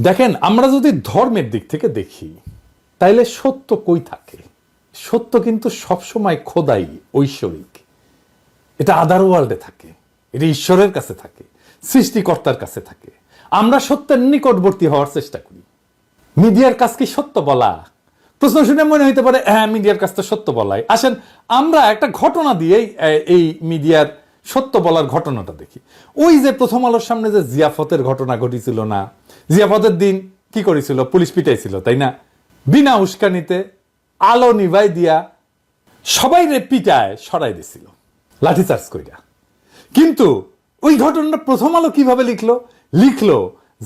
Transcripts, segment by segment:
দেখেন আমরা যদি ধর্মের দিক থেকে দেখি তাইলে সত্য কই থাকে? সত্য কিন্তু সবসময় খোদাই ঐশ্বরিক। এটা আদার ওয়ার্ল্ডে থাকে এটা ঈশ্বরের কাছে থাকে সৃষ্টিকর্তার কাছে থাকে। আমরা সত্যের নিকটবর্তী হওয়ার চেষ্টা করি। মিডিয়ার কাজ কি সত্য বলা? প্রশ্ন শুনে মনে হইতে পারে হ্যাঁ মিডিয়ার কাজ তো সত্য বলাই। আসেন আমরা একটা ঘটনা আহ, এই মিডিয়ার সত্য বলার ঘটনাটা দেখি। ওই যে প্রথম আলোর সামনে যে জিয়াফতের ঘটনা ঘটেছিল না জিয়াফতের দিন কি করেছিল? পুলিশ পিটাইছিল তাই না? বিনা উস্কানিতে আলো নিভাই দিয়া সবাই রে পিটায় সরাই দিছিল লাঠিচার্জ কইরা। কিন্তু ওই ঘটনাটা প্রথম আলো কীভাবে লিখলো? লিখলো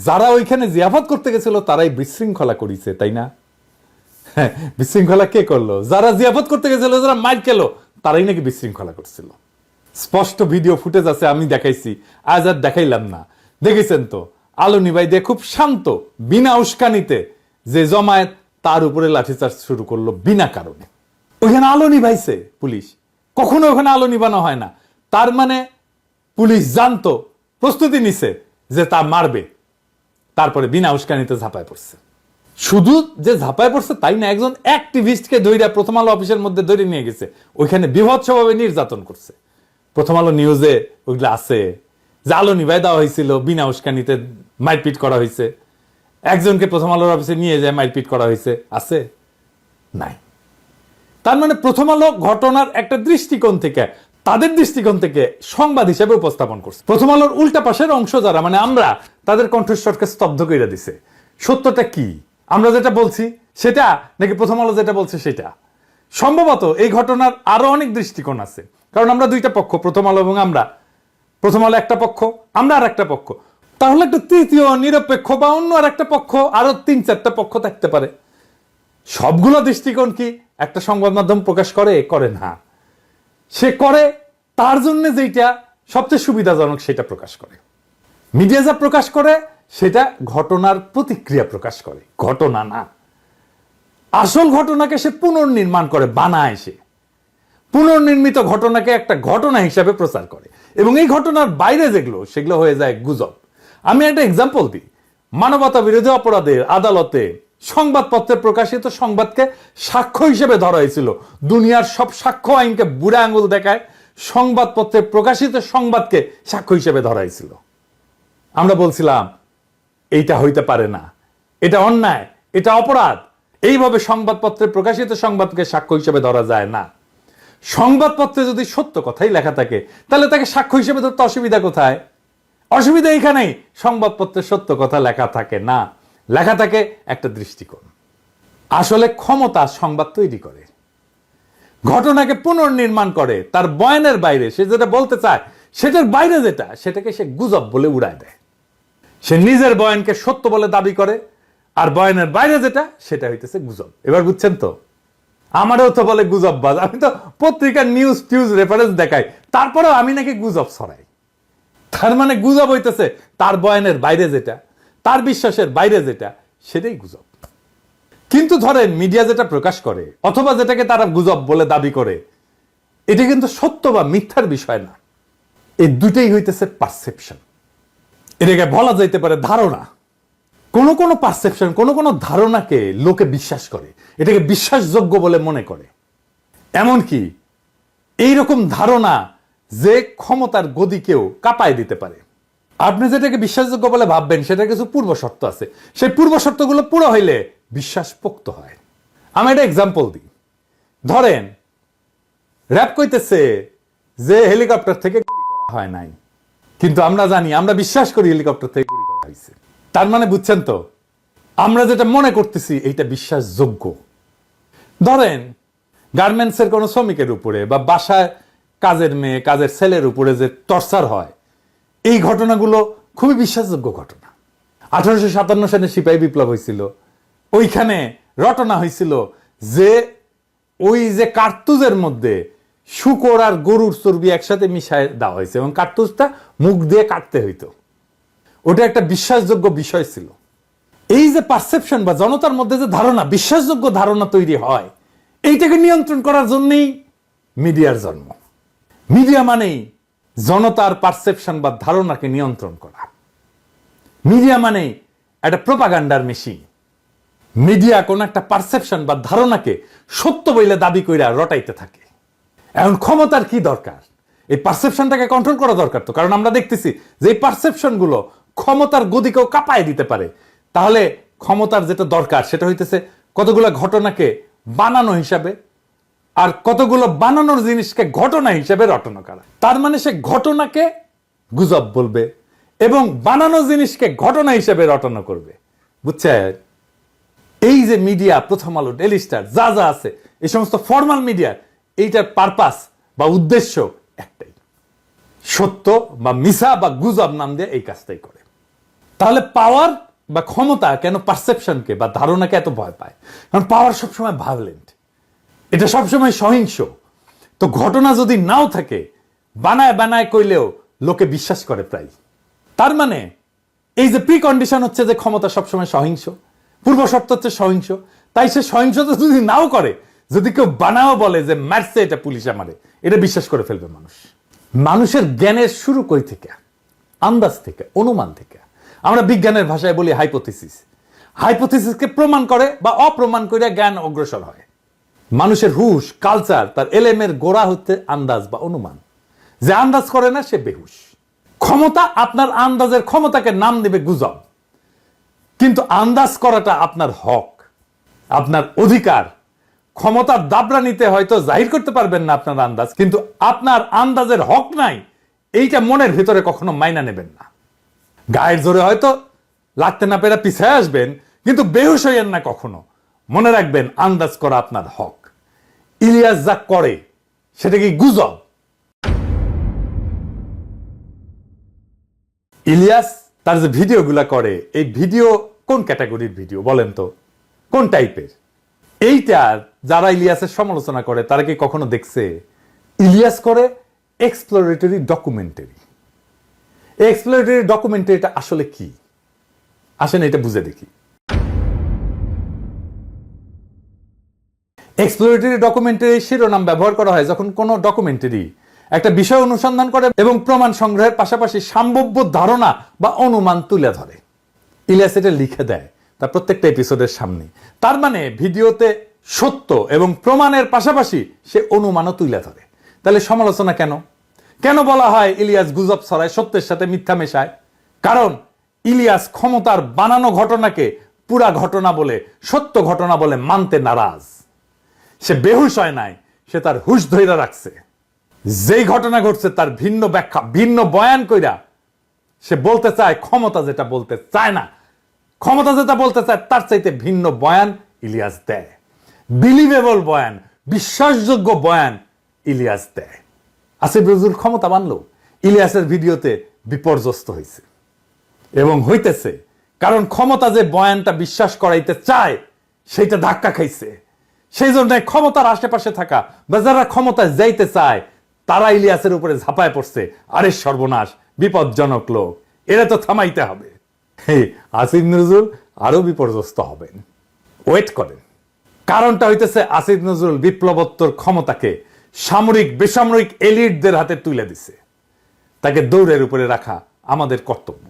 যারা ওইখানে জিয়াফত করতে গেছিল তারাই বিশৃঙ্খলা করিছে তাই না? হ্যাঁ, বিশৃঙ্খলা কে করল? যারা জিয়াফত করতে গেছিল যারা মাইর খেলো তারাই নাকি বিশৃঙ্খলা করছিল। স্পষ্ট ভিডিও ফুটেজ আছে, আমি দেখাইছি। আজ আর দেখাইলাম না। দেখেছেন তো? আলো নিবাই দিয়ে খুব শান্ত, বিনা উস্কানিতে যে জমায়েত, তার উপরে লাঠিচার্জ শুরু করল বিনা কারণে। ওখানে আলো নিভাইছে পুলিশ। কখনো ওখানে আলো নিবানো হয় না। তার মানে পুলিশ জানতো, প্রস্তুতি নিছে যে তা মারবে। তারপরে বিনা উস্কানিতে ঝাঁপায় পড়ছে। শুধু যে ঝাঁপায় পড়ছে তাই না, একজন অ্যাক্টিভিস্টকে দৈরা প্রথম আলো অফিসের মধ্যে ধরে নিয়ে গেছে। ওইখানে বিভৎসভাবে নির্যাতন করছে। প্রথম আলো নিউজে ওইগুলো আছে। যে আলো নিভাই দেওয়া হয়েছিল, বিনা উস্কানিতে মারপিট করা হয়েছে। একজনকে প্রথম আলোর অফিসে নিয়ে যায়, মারপিট করা হয়েছে। আছে? নাই। তার মানে প্রথম আলো ঘটনার একটা দৃষ্টিকোণ থেকে, তাদের দৃষ্টিকোণ থেকে সংবাদ হিসেবে উপস্থাপন করছে। প্রথম আলোর উল্টা পাশের অংশ যারা মানে আমরা, তাদের কণ্ঠস্বরকে স্তব্ধ করে দিছে। সত্যটা কি? আমরা যেটা বলছি, সেটা? নাকি প্রথম আলো যেটা বলছে, সেটা? সম্ভবত এই ঘটনার আরও অনেক দৃষ্টিকোণ আছে। কারণ আমরা দুইটা পক্ষ, প্রথম আলো এবং আমরা। প্রথম আলো একটা পক্ষ, আমরা আর একটা পক্ষ। তাহলে একটা তৃতীয় নিরপেক্ষ বা অন্য আর একটা পক্ষ আরও তিন চারটা পক্ষ থাকতে পারে। সবগুলো দৃষ্টিকোণ কি একটা সংবাদ মাধ্যম প্রকাশ করে? করে না। সে করে, তার জন্য যেটা সবচেয়ে সুবিধাজনক সেটা প্রকাশ করে। মিডিয়া যা প্রকাশ করে, সেটা ঘটনার প্রতিক্রিয়া প্রকাশ করে। ঘটনা না। আসল ঘটনাকে সে পুনর্নির্মাণ করে, বানায় সে। পুনর্নির্মিত ঘটনাকে একটা ঘটনা হিসাবে প্রচার করে। এবং এই ঘটনার বাইরে যেগুলো, সেগুলো হয়ে যায় গুজব। আমি একটা এক্সাম্পল দিই। মানবতা বিরোধী অপরাধের আদালতে সংবাদপত্রে প্রকাশিত সংবাদকে সাক্ষ্য হিসেবে ধরা হয়েছিল। দুনিয়ার সব সাক্ষ্য আইনকে বুড়া আঙ্গুল দেখায় সংবাদপত্রে প্রকাশিত সংবাদকে সাক্ষ্য হিসেবে ধরা হয়েছিল। আমরা বলছিলাম, এইটা হইতে পারে না। এটা অন্যায়। এটা অপরাধ। এইভাবে সংবাদপত্রে প্রকাশিত সংবাদকে সাক্ষ্য হিসেবে ধরা যায় না। সংবাদপত্রে যদি সত্য কথাই লেখা থাকে, তাহলে তাকে সাক্ষ্য হিসেবে ধরতে অসুবিধা কোথায়? অসুবিধা এইখানেই সংবাদপত্রে সত্য কথা লেখা থাকে না। লেখা থাকে একটা দৃষ্টিকোণ। আসলে ক্ষমতা সংবাদ তৈরি করে। ঘটনাকে পুনর্নির্মাণ করে, তার বয়ানের বাইরে, সে যেটা বলতে চায়, সেটার বাইরে যেটা, সেটাকে সে গুজব বলে উড়ায় দেয়। সে নিজের বয়ানকে সত্য বলে দাবি করে, আর বয়ানের বাইরে যেটা, সেটা হইতেছে গুজব। এবার বুঝছেন তো? আমারও তো বলে গুজব বাজ। আমি তো পত্রিকার নিউজ টিউজ রেফারেন্স দেখাই। তারপরেও আমি নাকি গুজব ছড়াই। তার মানে গুজব হইতেছে তার বয়ানের বাইরে যেটা, তার বিশ্বাসের বাইরে যেটা, সেটাই গুজব। কিন্তু ধরেন মিডিয়া যেটা প্রকাশ করে, অথবা যেটাকে তারা গুজব বলে দাবি করে, এটা কিন্তু সত্য বা মিথ্যার বিষয় না। এই দুটেই হইতেছে পারসেপশন এটাকে বলা যাইতে পারে ধারণা। কোন কোন পারসেপশন কোন কোন ধারণাকে লোকে বিশ্বাস করে। এটাকে বিশ্বাসযোগ্য বলে মনে করে। এমনকি এইরকম ধারণা যে ক্ষমতার গদিকেও কাঁপায় দিতে পারে। আপনি যেটাকে বিশ্বাসযোগ্য বলে ভাববেন সেটা কিছু পূর্ব শর্ত আছে। সেই পূর্ব শর্তগুলো পুরো হইলে বিশ্বাস পোক্ত হয়। আমি একটা এক্সাম্পল দিই। ধরেন র্যাপ কইতেছে যে হেলিকপ্টার থেকে গুলি করা হয় নাই। কিন্তু আমরা জানি, আমরা বিশ্বাস করি হেলিকপ্টার থেকে গুলি করা হয়েছে তার মানে বুঝছেন তো? আমরা যেটা মনে করতেছি, এইটা বিশ্বাসযোগ্য। ধরেন, গার্মেন্টসের কোনো শ্রমিকের উপরে বা বাসায় কাজের মেয়ে, কাজের ছেলের উপরে যে টর্চার হয়, এই ঘটনাগুলো খুবই বিশ্বাসযোগ্য ঘটনা। আঠারোশো সাতান্ন সালে সিপাহী বিপ্লব হয়েছিল। ওইখানে রটনা হয়েছিল যে ওই যে কার্তুজের মধ্যে শুকর আর গরুর চর্বি একসাথে মিশায় দেওয়া হয়েছে এবং কার্তুজটা মুখ দিয়ে কাটতে হইতো। ওটা একটা বিশ্বাসযোগ্য বিষয় ছিল। এই যে পারসেপশন বা জনতার মধ্যে যে ধারণা, বিশ্বাসযোগ্য ধারণা তৈরি হয়, এইটাকে নিয়ন্ত্রণ করার জন্যই মিডিয়ার জন্ম। মিডিয়া মানেই জনতার পারসেপশন বা ধারণাকে নিয়ন্ত্রণ করা। মিডিয়া মানেই একটা প্রোপাগান্ডার মেশিন মিডিয়া কোন একটা পারসেপশন বা ধারণাকে সত্য বইলে দাবি কইরা রটাইতে থাকে। এখন ক্ষমতার কি দরকার? এই পারসেপশনটাকে কন্ট্রোল করা দরকার তো। কারণ আমরা দেখতেছি যে এই পারসেপশনগুলো ক্ষমতার গদিকেও কাঁপায় দিতে পারে। তাহলে ক্ষমতার যেটা দরকার, সেটা হইতেছে কতগুলো ঘটনাকে বানানো হিসাবে আর কতগুলো বানানোর জিনিসকে ঘটনা হিসেবে রটনা করা। তার মানে সে ঘটনাকে গুজব বলবে এবং বানানো জিনিসকে ঘটনা হিসেবে রটনা করবে। বুঝছে এই যে মিডিয়া, প্রথম আলো ডেলি স্টার, যা যা আছে, এই সমস্ত ফর্মাল মিডিয়া, এইটার পারপাস বা উদ্দেশ্য একটাই। সত্য বা মিসা বা গুজব নাম দিয়ে এই কাজটাই করে। তাহলে পাওয়ার বা ক্ষমতা কেন পারসেপশনকে বা ধারণাকে এত ভয় পায়? কারণ পাওয়ার সবসময় ভায়োলেন্ট এটা সবসময় সহিংস। তো ঘটনা যদি নাও থাকে, বানায় বানায় কইলেও লোকে বিশ্বাস করে প্রায় তার মানে এই যে প্রি কন্ডিশন হচ্ছে যে ক্ষমতা সবসময় সহিংস, পূর্ব শর্ত হচ্ছে সহিংস, তাই সে সহিংসতা যদি নাও করে, যদি কেউ বানাও বলে যে মারছে এটা পুলিশ আমারে, এটা বিশ্বাস করে ফেলবে মানুষ। মানুষের জ্ঞানের শুরু কই থেকে? আন্দাজ থেকে, অনুমান থেকে। আমরা বিজ্ঞানের ভাষায় বলি হাইপোথিসিস হাইপোথিসিসকে প্রমাণ করে বা অপ্রমাণ করে জ্ঞান অগ্রসর হয়। মানুষের হুশ কালচার তার এলেমের গোড়া হচ্ছে আন্দাজ বা অনুমান। যে আন্দাজ করে না, সে বেহুশ। ক্ষমতা আপনার আন্দাজের ক্ষমতাকে নাম দেবে গুজব। কিন্তু আন্দাজ করাটা আপনার হক, আপনার অধিকার। ক্ষমতার দাবরা নিতে হয়তো জাহির করতে পারবেন না আপনার আন্দাজ, কিন্তু আপনার আন্দাজের হক নাই, এইটা মনের ভিতরে কখনো মাইনা নেবেন না। গায়ের জোরে হয়তো লাগতে না পেরে পিছিয়ে আসবেন, কিন্তু বেহুশ হইয়েন না কখনো। মনে রাখবেন, আন্দাজ করা আপনার হক। ইলিয়াস যা করে, সেটা কি গুজব? ইলিয়াস তার যে ভিডিওগুলা করে, এই ভিডিও কোন ক্যাটাগরির ভিডিও বলেন তো? কোন টাইপের? এইটা যারা ইলিয়াসের সমালোচনা করে, তারা কি কখনো দেখছে? ইলিয়াস করে এক্সপ্লোরেটরি ডকুমেন্টারি এক্সপ্লোরেটরি ডকুমেন্টারিটা আসলে কি? আসেন এটা বুঝে দেখি। এক্সপ্লোরেটরি ডকুমেন্টারি শিরোনাম ব্যবহার করা হয় যখন কোনো ডকুমেন্টারি একটা বিষয় অনুসন্ধান করে এবং প্রমাণ সংগ্রহের পাশাপাশি সম্ভাব্য ধারণা বা অনুমান তুলে ধরে। ইলিয়াস এটা লিখে দেয় তার প্রত্যেকটা এপিসোডের সামনে। তার মানে ভিডিওতে সত্য এবং প্রমাণের পাশাপাশি সে অনুমানও তুলে ধরে। তাহলে সমালোচনা কেন? কেন বলা হয় ইলিয়াস গুজব ছড়ায়? সত্যের সাথে মিথ্যা মেশায়। কারণ ইলিয়াস ক্ষমতার বানানো ঘটনাকে পুরা ঘটনা বলে, সত্য ঘটনা বলে মানতে নারাজ। সে বেহুশ হয় নাই, সে তার হুশ ধৈরা রাখছে। যেই ঘটনা ঘটছে তার ভিন্ন ব্যাখ্যা, ভিন্ন বয়ান কইরা সে বলতে চায় ক্ষমতা যেটা বলতে চায় না। ক্ষমতা যেটা বলতে চায় তার চাইতে ভিন্ন বয়ান ইলিয়াস দেয়। বিলিভেবল বয়ান, বিশ্বাসযোগ্য বয়ান ইলিয়াস দেয়। আসিফ নজরুল ক্ষমতা মানল ইলিয়াসের ভিডিওতে বিপর্যস্ত হয়েছে। এবং হইতেছে, কারণ ক্ষমতা যে বয়ানটা বিশ্বাস করাইতে চায়, সেইটা ধাক্কা খাইছে। সেই জন্য ক্ষমতার আশেপাশে থাকা বা যারা ক্ষমতায় যাইতে চায়, তারা ইলিয়াসের উপরে ঝাঁপায় পড়ছে। আরে সর্বনাশ, বিপজ্জনক লোক, এরা তো থামাইতে হবে। আসিফ নজরুল আরও বিপর্যস্ত হবেন। ওয়েট করেন। কারণটা হইতেছে, আসিফ নজরুল বিপ্লবোত্তর ক্ষমতাকে সামরিক বেসামরিক এলিটদের হাতে তুলে দিছে। তাকে দৌড়ের উপরে রাখা আমাদের কর্তব্য।